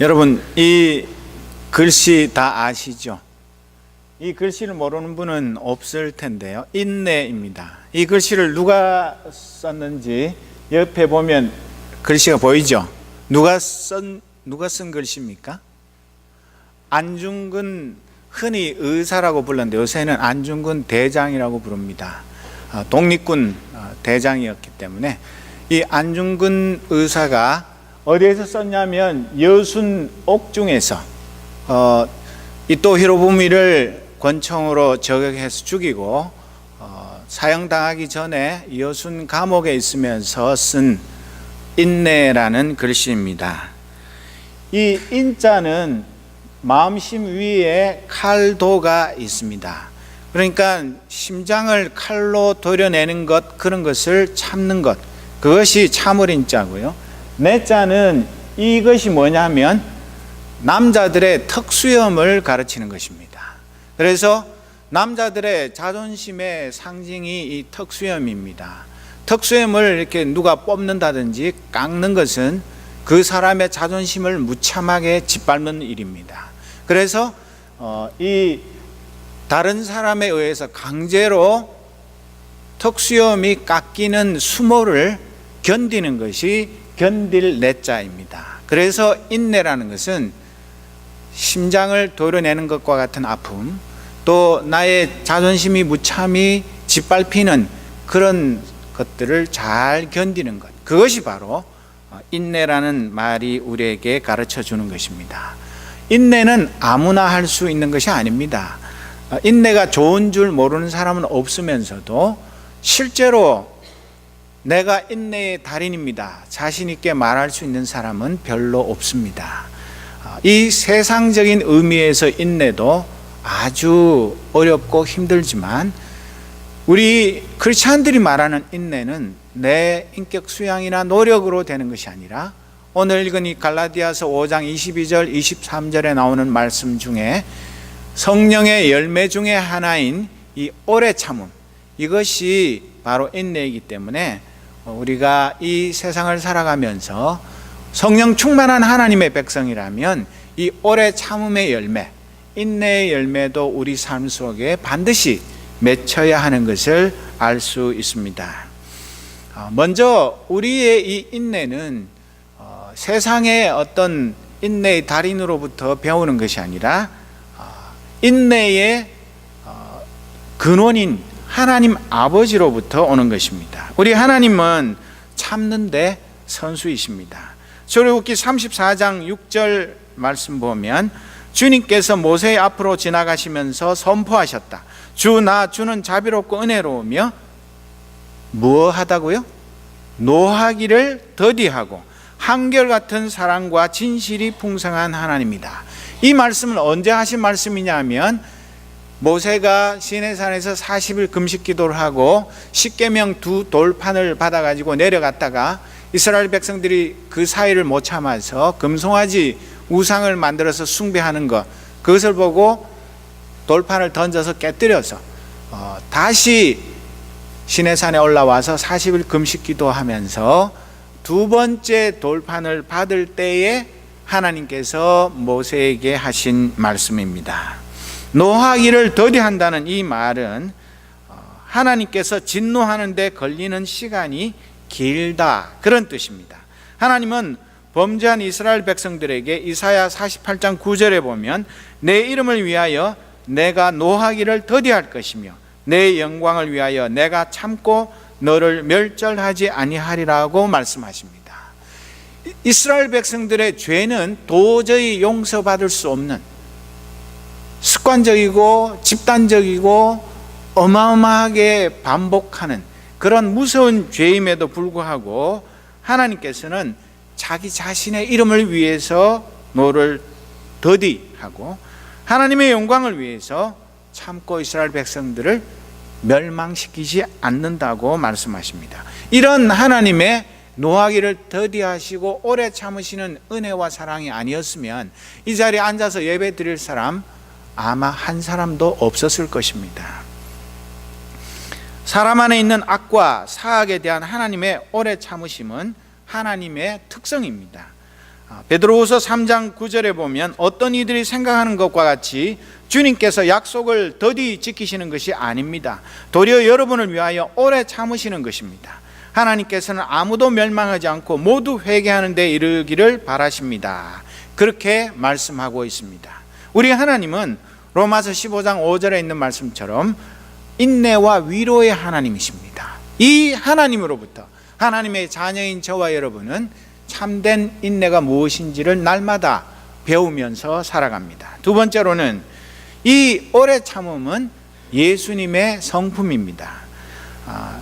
여러분 이 글씨 다 아시죠? 이 글씨를 모르는 분은 없을 텐데요. 인내입니다. 이 글씨를 누가 썼는지 옆에 보면 글씨가 보이죠? 누가 쓴 누가 쓴 글씨입니까? 안중근 흔히 의사라고 불렀는데 요새는 안중근 대장이라고 부릅니다. 아, 독립군 아, 대장이었기 때문에 이 안중근 의사가 어디에서 썼냐면 여순 옥중에서 어, 이또 히로부미를 권총으로 저격해서 죽이고 어, 사형당하기 전에 여순 감옥에 있으면서 쓴 인내라는 글씨입니다. 이 인자는 마음심 위에 칼도가 있습니다. 그러니까 심장을 칼로 도려내는 것 그런 것을 참는 것 그것이 참을 인 자고요. 내 자는 이것이 뭐냐면 남자들의 턱수염을 가르치는 것입니다. 그래서 남자들의 자존심의 상징이 이 턱수염입니다. 턱수염을 이렇게 누가 뽑는다든지 깎는 것은 그 사람의 자존심을 무참하게 짓밟는 일입니다. 그래서 어, 이 다른 사람에 의해서 강제로 턱수염이 깎이는 수모를 견디는 것이 견딜 내자입니다. 그래서 인내라는 것은 심장을 도려내는 것과 같은 아픔, 또 나의 자존심이 무참히 짓밟히는 그런 것들을 잘 견디는 것. 그것이 바로 인내라는 말이 우리에게 가르쳐 주는 것입니다. 인내는 아무나 할 수 있는 것이 아닙니다. 인내가 좋은 줄 모르는 사람은 없으면서도 실제로 내가 인내의 달인입니다. 자신 있게 말할 수 있는 사람은 별로 없습니다. 이 세상적인 의미에서 인내도 아주 어렵고 힘들지만 우리 크리스찬들이 말하는 인내는 내 인격 수양이나 노력으로 되는 것이 아니라 오늘 읽은 이 갈라디아서 5장 22절 23절에 나오는 말씀 중에 성령의 열매 중에 하나인 이 오래 참음 이것이 바로 인내이기 때문에 우리가 이 세상을 살아가면서 성령 충만한 하나님의 백성이라면 이 오래 참음의 열매, 인내의 열매도 우리 삶 속에 반드시 맺혀야 하는 것을 알 수 있습니다. 먼저 우리의 이 인내는 어, 세상의 어떤 인내의 달인으로부터 배우는 것이 아니라 인내의 어, 근원인 하나님 아버지로부터 오는 것입니다. 우리 하나님은 참는데 선수이십니다. 출애굽기 34장 6절 말씀 보면 주님께서 모세의 앞으로 지나가시면서 선포하셨다. 주 나 주는 자비롭고 은혜로우며 무엇하다고요? 노하기를 더디하고 한결같은 사랑과 진실이 풍성한 하나님이다. 이 말씀을 언제 하신 말씀이냐면 모세가 시내산에서 40일 금식 기도를 하고 십계명 두 돌판을 받아 가지고 내려갔다가 이스라엘 백성들이 그 사이를 못 참아서 금송아지 우상을 만들어서 숭배하는 것 그것을 보고 돌판을 던져서 깨뜨려서 어, 다시 시내산에 올라와서 40일 금식 기도하면서 두 번째 돌판을 받을 때에 하나님께서 모세에게 하신 말씀입니다. 노하기를 더디한다는 이 말은 어, 하나님께서 진노하는데 걸리는 시간이 길다 그런 뜻입니다. 하나님은 범죄한 이스라엘 백성들에게 이사야 48장 9절에 보면 내 이름을 위하여 내가 노하기를 더디할 것이며 내 영광을 위하여 내가 참고 너를 멸절하지 아니하리라고 말씀하십니다. 이스라엘 백성들의 죄는 도저히 용서받을 수 없는 습관적이고 집단적이고 어마어마하게 반복하는 그런 무서운 죄임에도 불구하고 하나님께서는 자기 자신의 이름을 위해서 노를 더디하고 하나님의 영광을 위해서 참고 이스라엘 백성들을 멸망시키지 않는다고 말씀하십니다. 이런 하나님의 노하기를 더디하시고 오래 참으시는 은혜와 사랑이 아니었으면 이 자리에 앉아서 예배 드릴 사람 아마 한 사람도 없었을 것입니다. 사람 안에 있는 악과 사악에 대한 하나님의 오래 참으심은 하나님의 특성입니다. 아, 베드로후서 3장 9절에 보면 어떤 이들이 생각하는 것과 같이 주님께서 약속을 더디 지키시는 것이 아닙니다. 도리어 여러분을 위하여 오래 참으시는 것입니다. 하나님께서는 아무도 멸망하지 않고 모두 회개하는 데 이르기를 바라십니다. 그렇게 말씀하고 있습니다. 우리 하나님은 로마서 15장 5절에 있는 말씀처럼 인내와 위로의 하나님이십니다. 이 하나님으로부터 하나님의 자녀인 저와 여러분은 참된 인내가 무엇인지를 날마다 배우면서 살아갑니다. 두 번째로는 이 오래 참음은 예수님의 성품입니다. 아,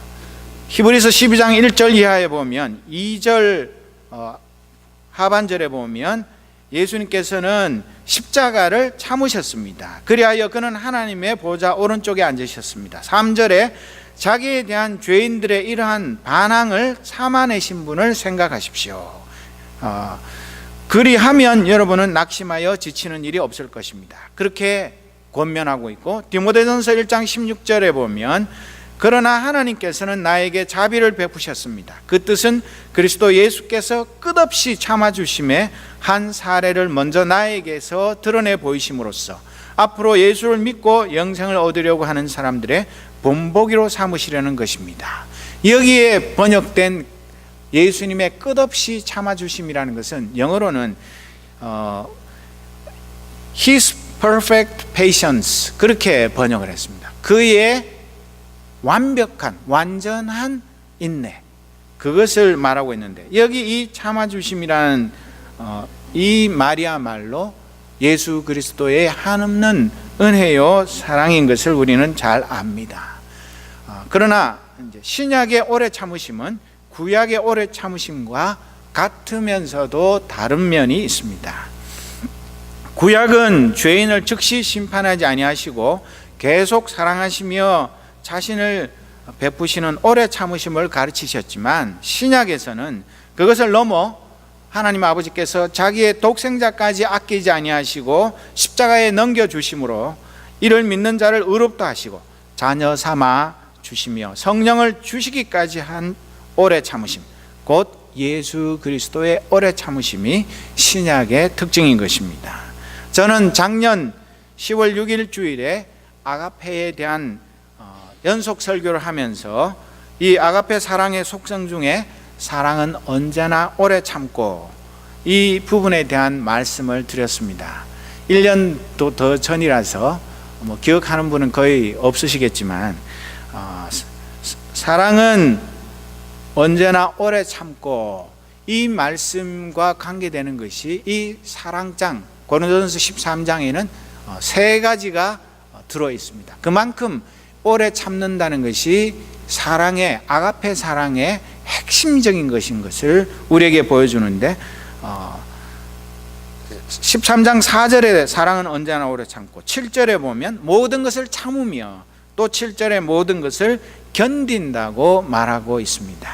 히브리서 12장 1절 이하에 보면 2절 어, 하반절에 보면 예수님께서는 십자가를 참으셨습니다. 그리하여 그는 하나님의 보좌 오른쪽에 앉으셨습니다. 3절에 자기에 대한 죄인들의 이러한 반항을 참아내신 분을 생각하십시오. 어, 그리하면 여러분은 낙심하여 지치는 일이 없을 것입니다. 그렇게 권면하고 있고 디모데전서 1장 16절에 보면 그러나 하나님께서는 나에게 자비를 베푸셨습니다. 그 뜻은 그리스도 예수께서 끝없이 참아 주심에 한 사례를 먼저 나에게서 드러내 보이심으로써 앞으로 예수를 믿고 영생을 얻으려고 하는 사람들의 본보기로 삼으시려는 것입니다. 여기에 번역된 예수님의 끝없이 참아 주심이라는 것은 영어로는 어, His perfect patience 그렇게 번역을 했습니다. 그의 완벽한 완전한 인내 그것을 말하고 있는데 여기 이 참아주심이라는 어, 이 말이야말로 예수 그리스도의 한없는 은혜요 사랑인 것을 우리는 잘 압니다. 어, 그러나 신약의 오래 참으심은 구약의 오래 참으심과 같으면서도 다른 면이 있습니다. 구약은 죄인을 즉시 심판하지 아니하시고 계속 사랑하시며 자신을 베푸시는 오래 참으심을 가르치셨지만 신약에서는 그것을 넘어 하나님 아버지께서 자기의 독생자까지 아끼지 아니하시고 십자가에 넘겨 주심으로 이를 믿는 자를 의롭다 하시고 자녀 삼아 주시며 성령을 주시기까지 한 오래 참으심 곧 예수 그리스도의 오래 참으심이 신약의 특징인 것입니다. 저는 작년 10월 6일 주일에 아가페에 대한 어, 연속 설교를 하면서 이 아가페 사랑의 속성 중에 사랑은 언제나 오래 참고 이 부분에 대한 말씀을 드렸습니다. 1년도 더 전이라서 뭐 기억하는 분은 거의 없으시겠지만 어, 사랑은 언제나 오래 참고 이 말씀과 관계되는 것이 이 사랑장 고린도전서 13장에는 어, 세 가지가 들어 있습니다. 그만큼 오래 참는다는 것이 사랑의 아가페 사랑의 핵심적인 것인 것을 우리에게 보여주는데 어, 13장 4절에 사랑은 언제나 오래 참고 7절에 보면 모든 것을 참으며 또 7절에 모든 것을 견딘다고 말하고 있습니다.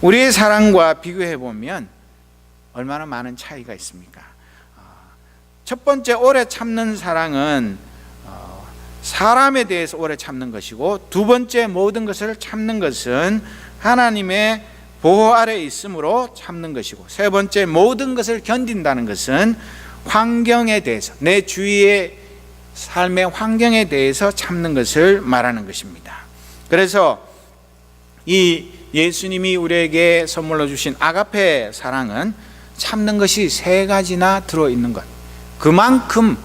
우리의 사랑과 비교해 보면 얼마나 많은 차이가 있습니까? 어, 첫 번째 오래 참는 사랑은 어, 사람에 대해서 오래 참는 것이고 두 번째 모든 것을 참는 것은 하나님의 보호 아래 있으므로 참는 것이고 세 번째 모든 것을 견딘다는 것은 환경에 대해서 내 주위의 삶의 환경에 대해서 참는 것을 말하는 것입니다. 그래서 이 예수님이 우리에게 선물로 주신 아가페 사랑은 참는 것이 세 가지나 들어 있는 것. 그만큼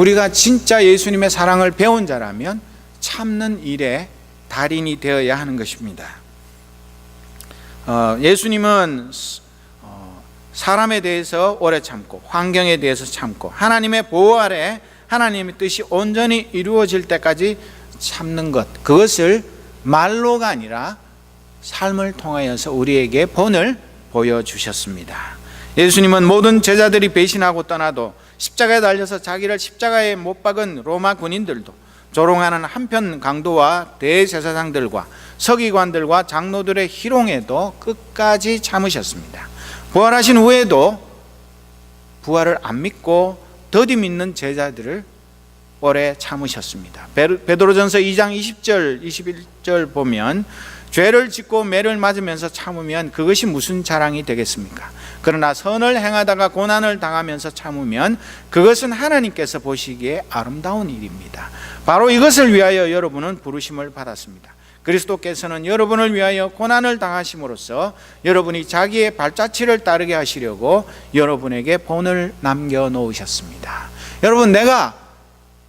우리가 진짜 예수님의 사랑을 배운 자라면 참는 일에 달인이 되어야 하는 것입니다. 어, 예수님은 어, 사람에 대해서 오래 참고 환경에 대해서 참고 하나님의 보호 아래 하나님의 뜻이 온전히 이루어질 때까지 참는 것 그것을 말로가 아니라 삶을 통하여서 우리에게 본을 보여주셨습니다. 예수님은 모든 제자들이 배신하고 떠나도 십자가에 달려서 자기를 십자가에 못 박은 로마 군인들도 조롱하는 한편 강도와 대제사장들과 서기관들과 장로들의 희롱에도 끝까지 참으셨습니다. 부활하신 후에도 부활을 안 믿고 더디 믿는 제자들을 오래 참으셨습니다. 베드로전서 2장 20절 21절 보면 죄를 짓고 매를 맞으면서 참으면 그것이 무슨 자랑이 되겠습니까? 그러나 선을 행하다가 고난을 당하면서 참으면 그것은 하나님께서 보시기에 아름다운 일입니다. 바로 이것을 위하여 여러분은 부르심을 받았습니다. 그리스도께서는 여러분을 위하여 고난을 당하심으로써 여러분이 자기의 발자취를 따르게 하시려고 여러분에게 본을 남겨 놓으셨습니다. 여러분 내가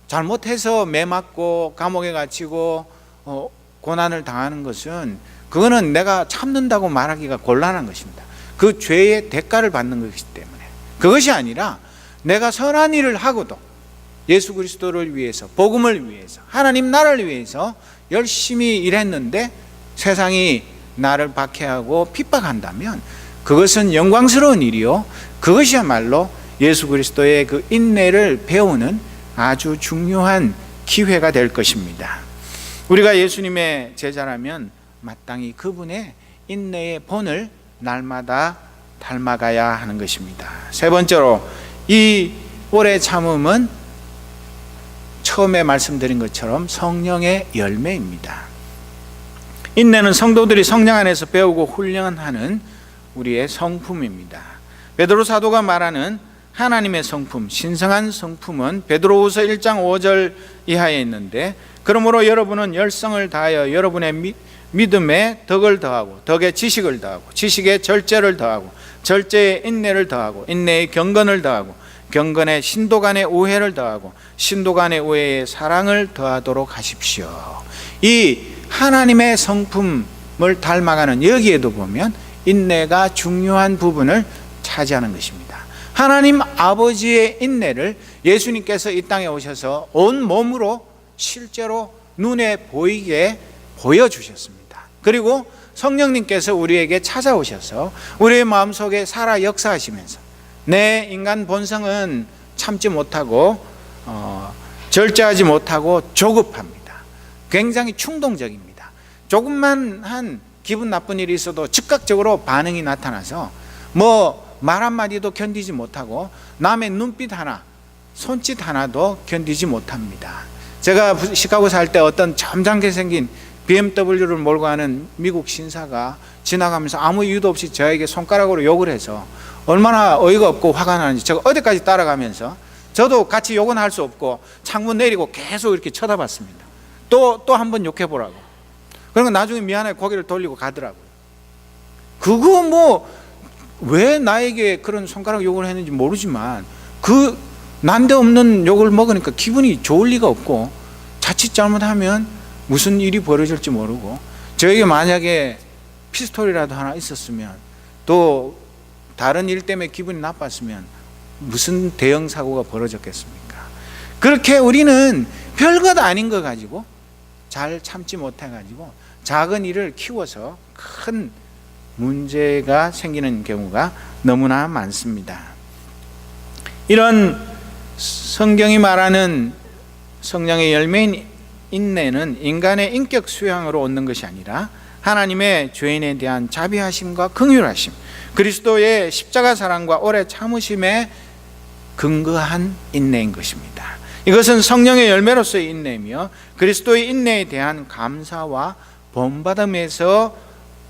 잘못해서 매 맞고 감옥에 갇히고 어, 고난을 당하는 것은 그거는 내가 참는다고 말하기가 곤란한 것입니다. 그 죄의 대가를 받는 것이기 때문에 그것이 아니라 내가 선한 일을 하고도 예수 그리스도를 위해서 복음을 위해서 하나님 나라를 위해서 열심히 일했는데 세상이 나를 박해하고 핍박한다면 그것은 영광스러운 일이요 그것이야말로 예수 그리스도의 그 인내를 배우는 아주 중요한 기회가 될 것입니다. 우리가 예수님의 제자라면 마땅히 그분의 인내의 본을 날마다 닮아가야 하는 것입니다. 세 번째로 이 오래 참음은 처음에 말씀드린 것처럼 성령의 열매입니다. 인내는 성도들이 성령 안에서 배우고 훈련하는 우리의 성품입니다. 베드로 사도가 말하는 하나님의 성품, 신성한 성품은 베드로후서 1장 5절 이하에 있는데 그러므로 여러분은 열성을 다하여 여러분의 미, 믿음에 덕을 더하고 덕에 지식을 더하고 지식에 절제를 더하고 절제에 인내를 더하고 인내에 경건을 더하고 경건에 신도 간의 우애를 더하고 신도 간의 우애에 사랑을 더하도록 하십시오. 이 하나님의 성품을 닮아가는 여기에도 보면 인내가 중요한 부분을 차지하는 것입니다. 하나님 아버지의 인내를 예수님께서 이 땅에 오셔서 온 몸으로 실제로 눈에 보이게 보여주셨습니다. 그리고 성령님께서 우리에게 찾아오셔서 우리의 마음속에 살아 역사하시면서 내 인간 본성은 참지 못하고 어, 절제하지 못하고 조급합니다. 굉장히 충동적입니다. 조금만 한 기분 나쁜 일이 있어도 즉각적으로 반응이 나타나서 뭐 말 한마디도 견디지 못하고 남의 눈빛 하나, 손짓 하나도 견디지 못합니다. 제가 시카고 살 때 어떤 점잖게 생긴 BMW를 몰고 가는 미국 신사가 지나가면서 아무 이유도 없이 저에게 손가락으로 욕을 해서 얼마나 어이가 없고 화가 나는지 제가 어디까지 따라가면서 저도 같이 욕은 할 수 없고 창문 내리고 계속 이렇게 쳐다봤습니다. 또 또 한 번 욕해 보라고. 그러니까 나중에 미안해 고개를 돌리고 가더라고요. 그거 뭐 왜 나에게 그런 손가락 욕을 했는지 모르지만 그 난데없는 욕을 먹으니까 기분이 좋을 리가 없고 자칫 잘못하면 무슨 일이 벌어질지 모르고 저에게 만약에 피스톨이라도 하나 있었으면 또 다른 일 때문에 기분이 나빴으면 무슨 대형 사고가 벌어졌겠습니까? 그렇게 우리는 별것 아닌 거 가지고 잘 참지 못해 가지고 작은 일을 키워서 큰 문제가 생기는 경우가 너무나 많습니다. 이런 성경이 말하는 성령의 열매인 인내는 인간의 인격 수양으로 얻는 것이 아니라 하나님의 죄인에 대한 자비하심과 긍휼하심, 그리스도의 십자가 사랑과 오래 참으심에 근거한 인내인 것입니다. 이것은 성령의 열매로서의 인내며 그리스도의 인내에 대한 감사와 본받음에서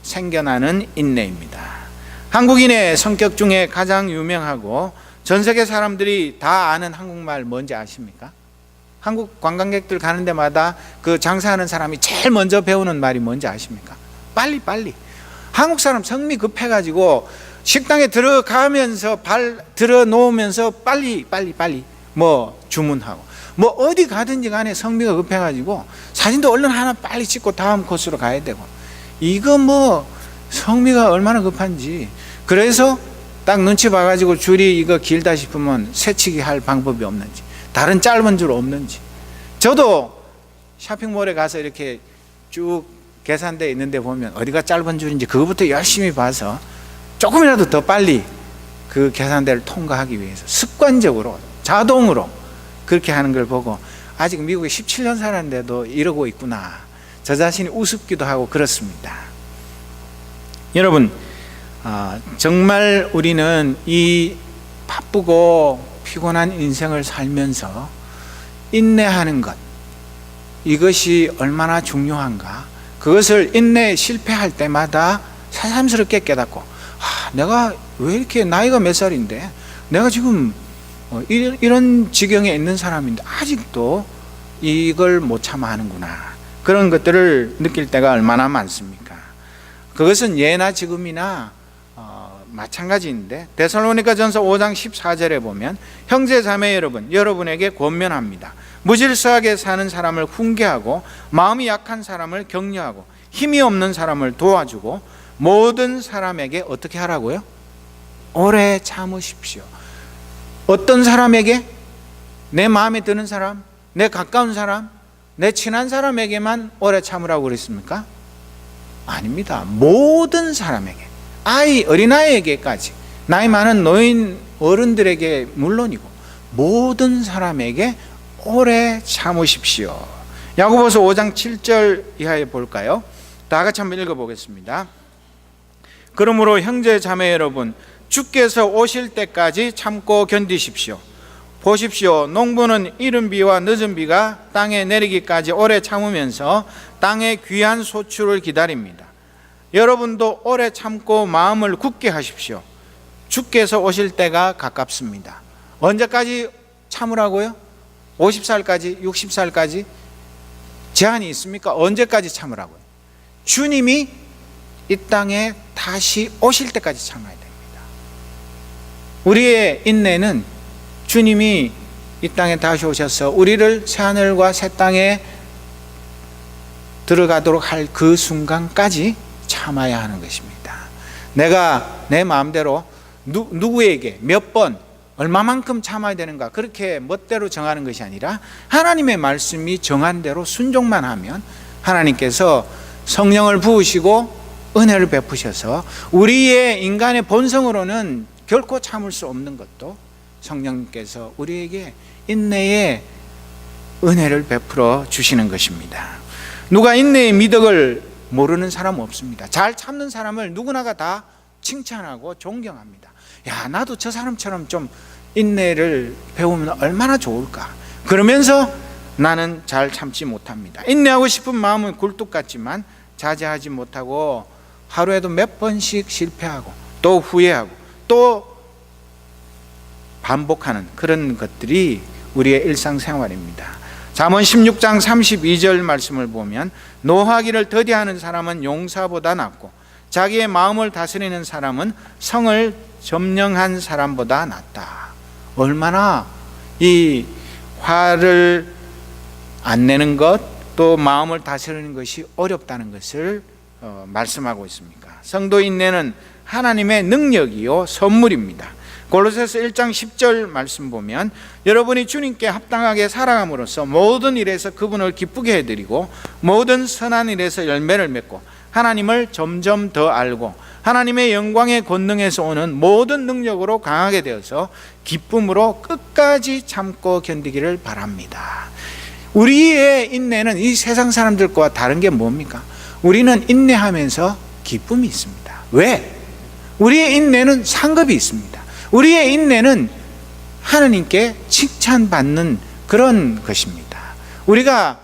생겨나는 인내입니다. 한국인의 성격 중에 가장 유명하고 전 세계 사람들이 다 아는 한국말 뭔지 아십니까? 한국 관광객들 가는 데마다 그 장사하는 사람이 제일 먼저 배우는 말이 뭔지 아십니까? 빨리 빨리. 한국 사람 성미 급해가지고 식당에 들어가면서 발 들어 놓으면서 빨리 빨리 빨리 뭐 주문하고 뭐 어디 가든지 간에 성미가 급해가지고 사진도 얼른 하나 빨리 찍고 다음 코스로 가야 되고 이거 뭐 성미가 얼마나 급한지 그래서 딱 눈치 봐가지고 줄이 이거 길다 싶으면 새치기 할 방법이 없는지 다른 짧은 줄 없는지 저도 쇼핑몰에 가서 이렇게 쭉 계산대 있는데 보면 어디가 짧은 줄인지 그거부터 열심히 봐서 조금이라도 더 빨리 그 계산대를 통과하기 위해서 습관적으로 자동으로 그렇게 하는 걸 보고 아직 미국에 17년 살았는데도 이러고 있구나 저 자신이 우습기도 하고 그렇습니다. 여러분 아, 정말 우리는 이 바쁘고 피곤한 인생을 살면서 인내하는 것 이것이 얼마나 중요한가? 그것을 인내에 실패할 때마다 새삼스럽게 깨닫고 아, 내가 왜 이렇게 나이가 몇 살인데? 내가 지금 어, 이런, 지경에 있는 사람인데 아직도 이걸 못 참아하는구나. 그런 것들을 느낄 때가 얼마나 많습니까? 그것은 예나 지금이나 어, 마찬가지인데 데살로니가전서 5장 14절에 보면 형제 자매 여러분 여러분에게 권면합니다. 무질서하게 사는 사람을 훈계하고 마음이 약한 사람을 격려하고 힘이 없는 사람을 도와주고 모든 사람에게 어떻게 하라고요? 오래 참으십시오. 어떤 사람에게 내 마음에 드는 사람, 내 가까운 사람, 내 친한 사람에게만 오래 참으라고 그랬습니까? 아닙니다. 모든 사람에게, 아이, 어린아이에게까지, 나이 많은 노인 어른들에게 물론이고, 모든 사람에게 오래 참으십시오. 야고보서 5장 7절 이하에 볼까요? 다 같이 한번 읽어 보겠습니다. 그러므로 형제 자매 여러분, 주께서 오실 때까지 참고 견디십시오. 보십시오. 농부는 이른 비와 늦은 비가 땅에 내리기까지 오래 참으면서 땅의 귀한 소출을 기다립니다. 여러분도 오래 참고 마음을 굳게 하십시오. 주께서 오실 때가 가깝습니다. 언제까지 참으라고요? 50살까지, 60살까지? 제한이 있습니까? 언제까지 참으라고요? 주님이 이 땅에 다시 오실 때까지 참아야 됩니다. 우리의 인내는 주님이 이 땅에 다시 오셔서 우리를 새하늘과 새 땅에 들어가도록 할 그 순간까지 참아야 하는 것입니다. 내가 내 마음대로 누, 누구에게 몇 번 얼마만큼 참아야 되는가 그렇게 멋대로 정하는 것이 아니라 하나님의 말씀이 정한 대로 순종만 하면 하나님께서 성령을 부으시고 은혜를 베푸셔서 우리의 인간의 본성으로는 결코 참을 수 없는 것도 성령님께서 우리에게 인내의 은혜를 베풀어 주시는 것입니다. 누가 인내의 미덕을 모르는 사람 없습니다. 잘 참는 사람을 누구나가 다 칭찬하고 존경합니다. 야, 나도 저 사람처럼 좀 인내를 배우면 얼마나 좋을까. 그러면서 나는 잘 참지 못합니다. 인내하고 싶은 마음은 굴뚝 같지만 자제하지 못하고 하루에도 몇 번씩 실패하고 또 후회하고 또 반복하는 그런 것들이 우리의 일상생활입니다. 잠언 16장 32절 말씀을 보면 노하기를 더디하는 사람은 용사보다 낫고 자기의 마음을 다스리는 사람은 성을 점령한 사람보다 낫다. 얼마나 이 화를 안 내는 것, 또 마음을 다스리는 것이 어렵다는 것을 어, 말씀하고 있습니까? 성도 인내는 하나님의 능력이요 선물입니다. 골로새서 1장 10절 말씀 보면 여러분이 주님께 합당하게 살아감으로써 모든 일에서 그분을 기쁘게 해드리고 모든 선한 일에서 열매를 맺고 하나님을 점점 더 알고 하나님의 영광의 권능에서 오는 모든 능력으로 강하게 되어서 기쁨으로 끝까지 참고 견디기를 바랍니다. 우리의 인내는 이 세상 사람들과 다른 게 뭡니까? 우리는 인내하면서 기쁨이 있습니다. 왜? 우리의 인내는 상급이 있습니다. 우리의 인내는 하나님께 칭찬받는 그런 것입니다. 우리가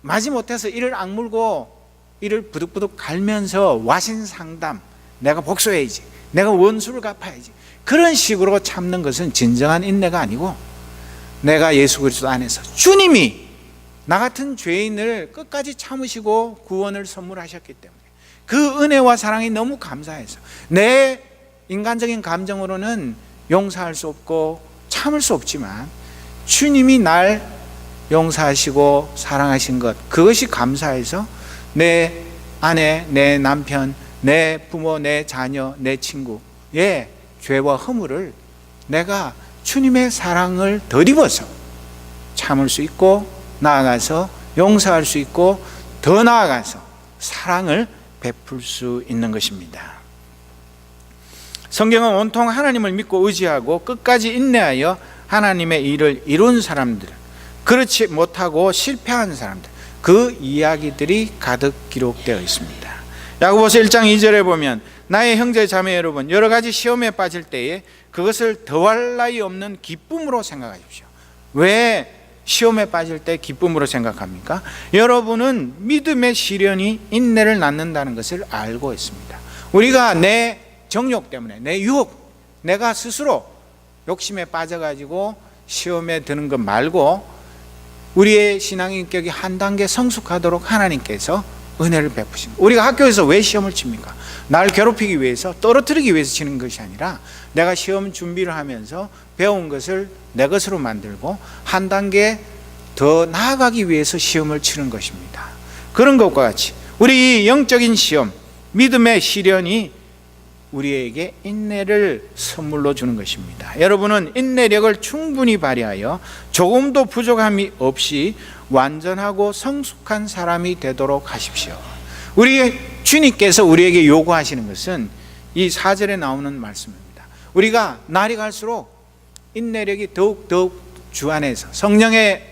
마지못해서 이를 악물고 이를 부득부득 갈면서 와신 상담, 내가 복수해야지, 내가 원수를 갚아야지. 그런 식으로 참는 것은 진정한 인내가 아니고 내가 예수 그리스도 안에서 주님이 나 같은 죄인을 끝까지 참으시고 구원을 선물하셨기 때문에 그 은혜와 사랑이 너무 감사해서 내 인간적인 감정으로는 용서할 수 없고 참을 수 없지만 주님이 날 용서하시고 사랑하신 것 그것이 감사해서 내 아내, 내 남편, 내 부모, 내 자녀, 내 친구의 죄와 허물을 내가 주님의 사랑을 덧입어서 참을 수 있고 나아가서 용서할 수 있고 더 나아가서 사랑을 베풀 수 있는 것입니다. 성경은 온통 하나님을 믿고 의지하고 끝까지 인내하여 하나님의 일을 이룬 사람들, 그렇지 못하고 실패한 사람들, 그 이야기들이 가득 기록되어 있습니다. 야고보서 1장 2절에 보면 나의 형제 자매 여러분 여러 가지 시험에 빠질 때에 그것을 더할 나위 없는 기쁨으로 생각하십시오. 왜 시험에 빠질 때 기쁨으로 생각합니까? 여러분은 믿음의 시련이 인내를 낳는다는 것을 알고 있습니다. 우리가 내 정욕 때문에 내 유혹, 내가 스스로 욕심에 빠져가지고 시험에 드는 것 말고 우리의 신앙 인격이 한 단계 성숙하도록 하나님께서 은혜를 베푸십니다. 우리가 학교에서 왜 시험을 칩니까? 날 괴롭히기 위해서 떨어뜨리기 위해서 치는 것이 아니라 내가 시험 준비를 하면서 배운 것을 내 것으로 만들고 한 단계 더 나아가기 위해서 시험을 치는 것입니다. 그런 것과 같이 우리 영적인 시험, 믿음의 시련이 우리에게 인내를 선물로 주는 것입니다. 여러분은 인내력을 충분히 발휘하여 조금도 부족함이 없이 완전하고 성숙한 사람이 되도록 하십시오. 우리 주님께서 우리에게 요구하시는 것은 이 4절에 나오는 말씀입니다. 우리가 날이 갈수록 인내력이 더욱 더욱 주 안에서 성령의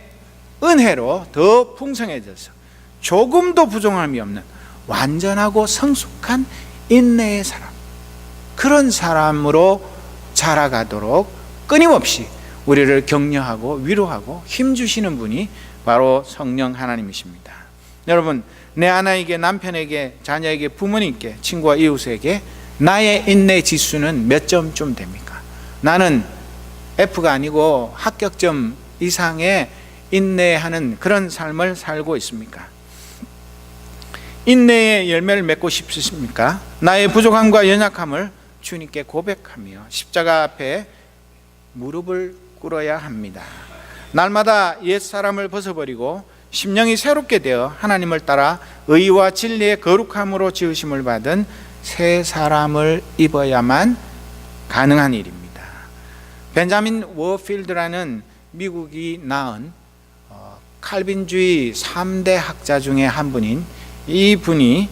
은혜로 더 풍성해져서 조금도 부족함이 없는 완전하고 성숙한 인내의 사람 그런 사람으로 자라가도록 끊임없이 우리를 격려하고 위로하고 힘주시는 분이 바로 성령 하나님이십니다. 여러분, 내 아내에게 남편에게 자녀에게 부모님께 친구와 이웃에게 나의 인내 지수는 몇 점쯤 됩니까? 나는 F가 아니고 합격점 이상의 인내하는 그런 삶을 살고 있습니까? 인내의 열매를 맺고 싶으십니까? 나의 부족함과 연약함을 주님께 고백하며 십자가 앞에 무릎을 꿇어야 합니다. 날마다 옛 사람을 벗어버리고 심령이 새롭게 되어 하나님을 따라 의와 진리의 거룩함으로 지으심을 받은 새 사람을 입어야만 가능한 일입니다. 벤자민 워필드라는 미국이 낳은 어, 칼빈주의 3대 학자 중에 한 분인 이 분이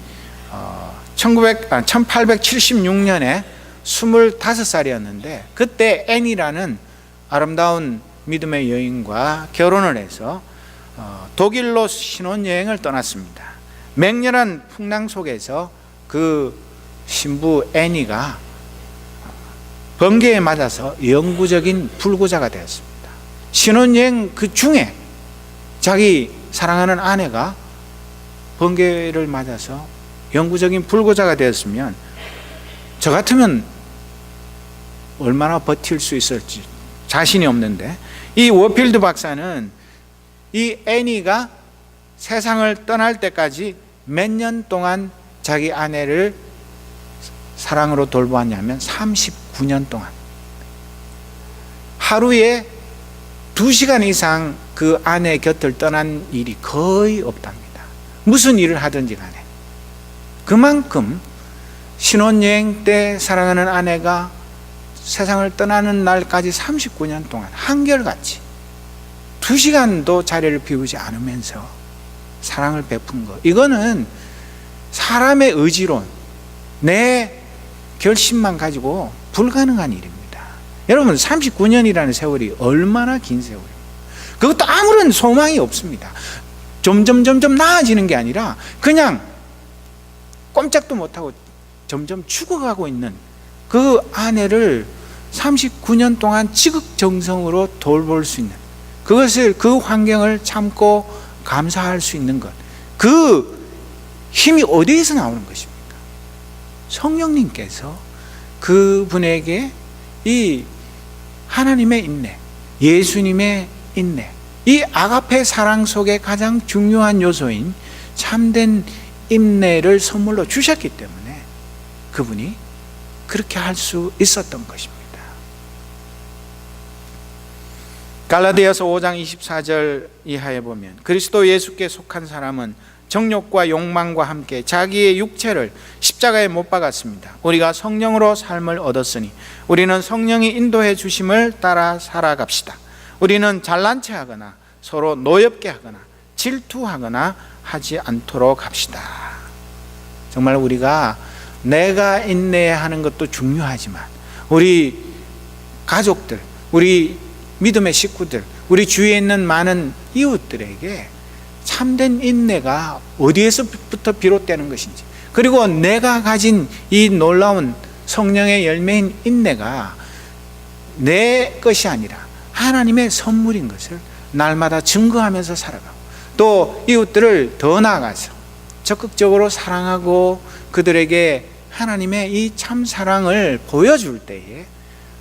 어, 1900, 아, 1876년에 25살이었는데 그때 앤이라는 아름다운 믿음의 여인과 결혼을 해서 어, 독일로 신혼여행을 떠났습니다. 맹렬한 풍랑 속에서 그 신부 애니가 번개에 맞아서 영구적인 불구자가 되었습니다. 신혼여행 그 중에 자기 사랑하는 아내가 번개를 맞아서 영구적인 불구자가 되었으면 저 같으면 얼마나 버틸 수 있을지 자신이 없는데. 이 워필드 박사는 이 애니가 세상을 떠날 때까지 몇 년 동안 자기 아내를 사랑으로 돌보았냐면 39년 동안. 하루에 2시간 이상 그 아내 곁을 떠난 일이 거의 없답니다. 무슨 일을 하든지 간에. 그만큼 신혼여행 때 사랑하는 아내가 세상을 떠나는 날까지 39년 동안 한결같이 두 시간도 자리를 비우지 않으면서 사랑을 베푼 것. 이거는 사람의 의지론, 내 결심만 가지고 불가능한 일입니다. 여러분, 39년이라는 세월이 얼마나 긴 세월입니까? 그것도 아무런 소망이 없습니다. 점점, 점점 나아지는 게 아니라 그냥 꼼짝도 못하고 점점 죽어가고 있는 그 아내를 39년 동안 지극정성으로 돌볼 수 있는 그것을 그 환경을 참고 감사할 수 있는 것. 그 힘이 어디에서 나오는 것입니까? 성령님께서 그분에게 이 하나님의 인내, 예수님의 인내, 이 아가페 사랑 속에 가장 중요한 요소인 참된 인내를 선물로 주셨기 때문에 그분이 그렇게 할 수 있었던 것입니다. 갈라디아서 5장 24절 이하에 보면 그리스도 예수께 속한 사람은 정욕과 욕망과 함께 자기의 육체를 십자가에 못 박았습니다. 우리가 성령으로 삶을 얻었으니 우리는 성령이 인도해 주심을 따라 살아갑시다. 우리는 잘난 체 하거나 서로 노엽게 하거나 질투하거나 하지 않도록 합시다. 정말 우리가 내가 인내하는 것도 중요하지만 우리 가족들, 우리 믿음의 식구들, 우리 주위에 있는 많은 이웃들에게 참된 인내가 어디에서부터 비롯되는 것인지, 그리고 내가 가진 이 놀라운 성령의 열매인 인내가 내 것이 아니라 하나님의 선물인 것을 날마다 증거하면서 살아가고 또 이웃들을 더 나아가서 적극적으로 사랑하고 그들에게 하나님의 이 참 사랑을 보여줄 때에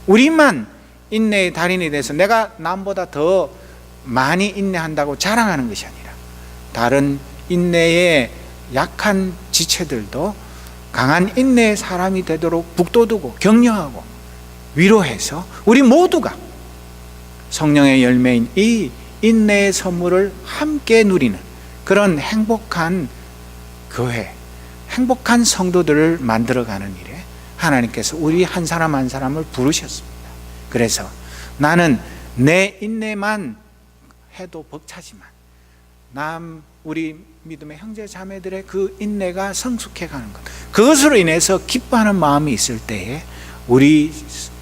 우리만 인내의 달인이 돼서 내가 남보다 더 많이 인내한다고 자랑하는 것이 아니라 다른 인내의 약한 지체들도 강한 인내의 사람이 되도록 북돋우고 격려하고 위로해서 우리 모두가 성령의 열매인 이 인내의 선물을 함께 누리는 그런 행복한 교회, 행복한 성도들을 만들어가는 일에 하나님께서 우리 한 사람 한 사람을 부르셨습니다. 그래서 나는 내 인내만 해도 벅차지만 남 우리 믿음의 형제 자매들의 그 인내가 성숙해 가는 것 그것으로 인해서 기뻐하는 마음이 있을 때에 우리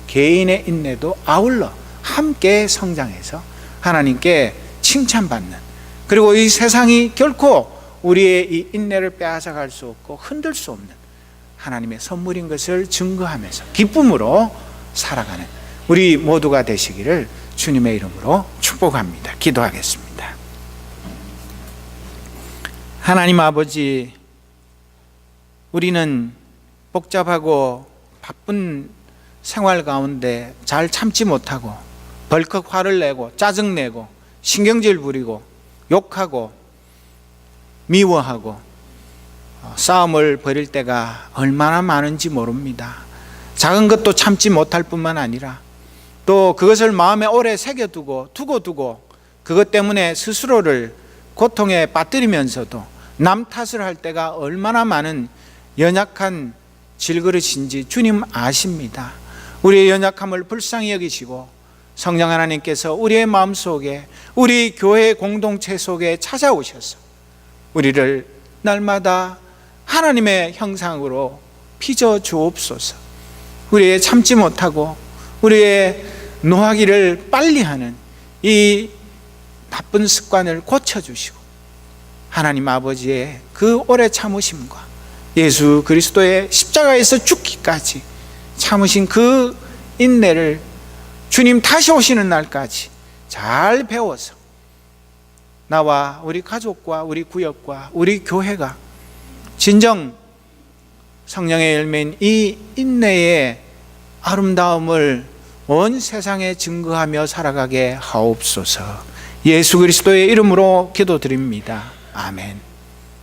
개인의 인내도 아울러 함께 성장해서 하나님께 칭찬받는 그리고 이 세상이 결코 우리의 이 인내를 빼앗아 갈 수 없고 흔들 수 없는 하나님의 선물인 것을 증거하면서 기쁨으로 살아가는 우리 모두가 되시기를 주님의 이름으로 축복합니다. 기도하겠습니다. 하나님 아버지, 우리는 복잡하고 바쁜 생활 가운데 잘 참지 못하고 벌컥 화를 내고 짜증내고 신경질 부리고 욕하고 미워하고 어, 싸움을 벌일 때가 얼마나 많은지 모릅니다. 작은 것도 참지 못할 뿐만 아니라 또 그것을 마음에 오래 새겨두고 두고 두고 그것 때문에 스스로를 고통에 빠뜨리면서도 남 탓을 할 때가 얼마나 많은 연약한 질그릇인지 주님 아십니다. 우리의 연약함을 불쌍히 여기시고 성령 하나님께서 우리의 마음 속에 우리 교회 공동체 속에 찾아오셔서 우리를 날마다 하나님의 형상으로 빚어 주옵소서. 우리의 참지 못하고 우리의 노하기를 빨리 하는 이 나쁜 습관을 고쳐 주시고 하나님 아버지의 그 오래 참으심과 예수 그리스도의 십자가에서 죽기까지 참으신 그 인내를 주님 다시 오시는 날까지 잘 배워서 나와 우리 가족과 우리 구역과 우리 교회가 진정 성령의 열매인 이 인내의 아름다움을 온 세상에 증거하며 살아가게 하옵소서. 예수 그리스도의 이름으로 기도드립니다. 아멘.